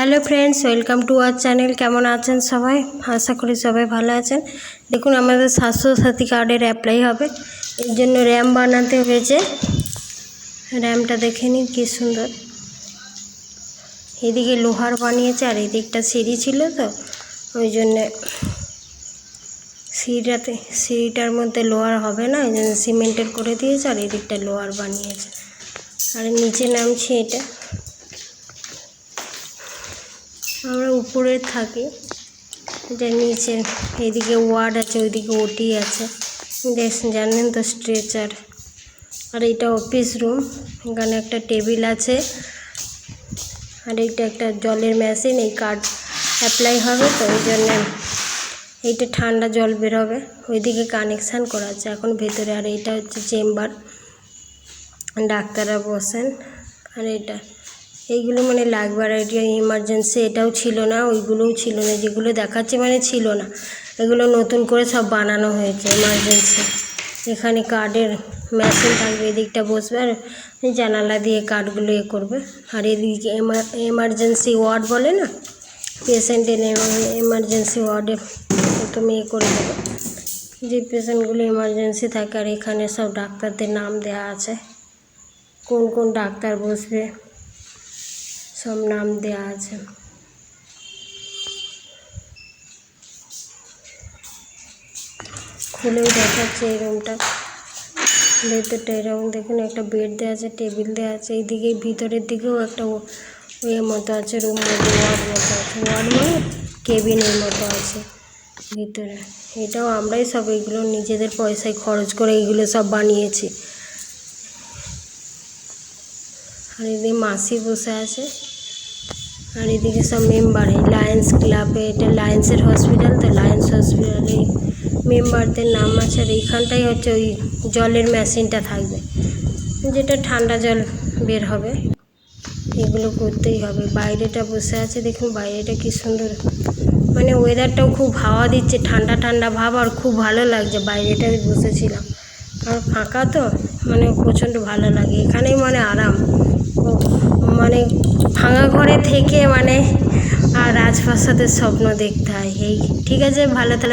Hello friends, welcome to our channel. কেমন আছেন সবাই? আশা করি সবাই ভালো আছেন। দেখুন, আমাদের স্বাস্থ্যসাথী কার্ডের অ্যাপ্লাই হবে। এর জন্য র্যাম বানাতে হয়েছে। র্যামটা দেখে নিন কী সুন্দর। এদিকে লোহার বানিয়েছে, আর এদিকটা সিঁড়ি ছিল তো, ওই জন্যে সিঁড়িটাতে, সিঁড়িটার মধ্যে লোহার হবে না, ওই জন্য সিমেন্টের করে দিয়েছে, আর এদিকটা লোহার বানিয়েছে। আর নিচে নামছি এটা। উপরে থাকে। এটা নিচে, এইদিকে ওয়ার্ড আছে, ওইদিকে ওটি আছে। জানেন তো স্ট্রেচার আর এটা অফিস রুম এখানে একটা টেবিল আছে। আর এইটা একটা জলের মেশিন এই কার্ড অ্যাপ্লাই হবে তো ওই জন্যে এইটা ঠান্ডা জল বেরোবে ওইদিকে কানেকশান করা আছে, এখন ভেতরে। আর এইটা হচ্ছে চেম্বার ডাক্তাররা বসেন। আর এটা এইগুলো মানে লাগবে আর এটা ইমার্জেন্সি এটাও ছিল না, ওইগুলোও ছিল না, যেগুলো দেখাচ্ছে মানে ছিল না। এগুলো নতুন করে সব বানানো হয়েছে ইমার্জেন্সি এখানে কার্ডের মেশিন থাকবে, এদিকটা বসবে আর জানালা দিয়ে কার্ডগুলো এ করবে। আর এদিকে এমার্জেন্সি ওয়ার্ড বলে না? পেশেন্টের এমার্জেন্সি ওয়ার্ডে তুমি এ করে দেবে। যে পেশেন্টগুলো এমার্জেন্সি থাকে আর এখানে সব ডাক্তারদের নাম দেওয়া আছে। কোন কোন ডাক্তার বসবে? সব নাম দেওয়া আছে। খুলেও দেখাচ্ছে এই রুমটা। ভেতরটা এরকম দেখুন, একটা বেড দেওয়া আছে টেবিল দেওয়া আছে। এইদিকে ভিতরের দিকেও একটা ইয়ে মতো আছে রুম মতো ওয়ার্ড মতো আছে। ওয়ার্ড মানে কেবিনের মতো আছে ভিতরে। এটাও আমরাই সব এগুলো নিজেদের পয়সায় খরচ করে এইগুলো সব বানিয়েছি। আর এদিকে মাসি বসে আছে। আর এদিকে সব মেম্বার এই লায়েন্স ক্লাবে এটা লায়েন্সের হসপিটাল তো লায়েন্স হসপিটালে মেম্বারদের নাম আছে। আর এইখানটাই হচ্ছে ওই জলের মেশিনটা থাকবে। যেটা ঠান্ডা জল বের হবে। এগুলো করতেই হবে। বাইরেটা বসে আছে, দেখুন বাইরেটা কি সুন্দর। মানে ওয়েদারটাও খুব হাওয়া দিচ্ছে, ঠান্ডা ঠান্ডা ভাব, আর খুব ভালো লাগছে। বাইরেটাতে বসেছিলাম। আর ফাঁকা তো? মানে প্রচণ্ড ভালো লাগে। এখানেই মানে আরাম। মানে ভাঙা ঘরে থেকে মানে আর রাজপ্রাসাদের স্বপ্ন দেখতে হয়। এই ঠিক আছে ভালো তাহলে